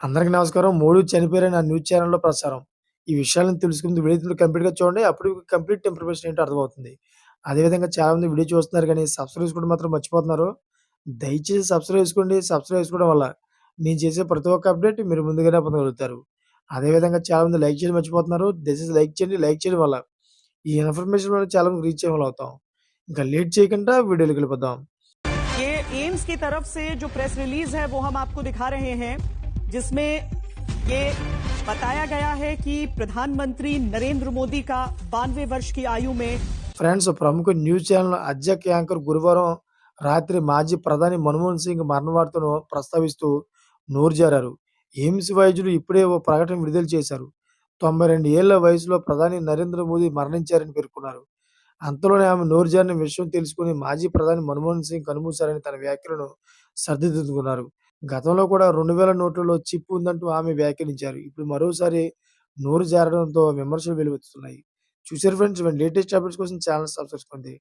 అందరికీ నమస్కారం. మోడీ చనిపోయారని ఆ న్యూస్ ఛానెల్‌లో ప్రసారం. ఈ విషయాలను తెలుసుకుందుకు వీడియో కంప్లీట్‌గా చూడండి. అప్పుడు కంప్లీట్ ఇన్ఫర్మేషన్ ఏంటో అర్థమవుతుంది. అదేవిధంగా చాలామంది వీడియో చూస్తున్నారు గానీ సబ్స్క్రైబ్ చేసుకోవడం మాత్రం మర్చిపోతున్నారు. దయచేసి సబ్స్క్రైబ్ చేసుకోండి. సబ్స్క్రైబ్ చేసుకోవడం వల్ల నేను చేసే ప్రతి ఒక్క అప్డేట్ మీరు ముందుగానే పొందగలుగుతారు. అదేవిధంగా చాలామంది లైక్ చేయడం మర్చిపోతున్నారు. దయచేసి లైక్ చేయండి. లైక్ చేయడం వల్ల ఈ ఇన్ఫర్మేషన్ వల్ల చాలా మందికి రీచ్ అయ్యేవాళ్ళం అవుతాం. ఇంకా లేట్ చేయకుండా వీడియోలోకి వెళ్ళిపోదాం. ये एम्स की तरफ से जो प्रेस रिलीज है वो हम आपको दिखा रहे हैं जिसमें ये बताया गया है कि प्रधानमंत्री नरेंद्र मोदी का बानवे वर्ष की आयु में ఫ్రెండ్స్ ప్రముఖ న్యూస్ ఛానల్ అధ్యక్ష యాంకర్ గురువారం రాత్రి మాజీ ప్రధాని మన్మోహన్ సింగ్ మరణ వార్తను ప్రస్తావిస్తూ నోరు జారారు. ఎయిమ్స్ వైద్యులు ఇప్పుడే ఓ ప్రకటన విడుదల చేశారు. 92 ఏళ్ల వయసులో ప్రధాని నరేంద్ర మోదీ మరణించారని పేర్కొన్నారు. అంతలోనే ఆమె నోరు జారిన విషయం తెలుసుకుని మాజీ ప్రధాని మన్మోహన్ సింగ్ కన్నుమూశారని తన వ్యాఖ్యలను సరిదిద్దుకున్నారు. గతంలో కూడా 2000 నోట్లలో చిప్ ఉందంటూ ఆమె వ్యాఖ్యానించారు. ఇప్పుడు మరోసారి నోరు జారడంతో విమర్శలు వెలువెత్తుతున్నాయి చూసారు ఫ్రెండ్స్ లేటెస్ట్ అప్డేట్స్ కోసం ఛానల్ సబ్స్క్రైబ్ చేసుకోండి.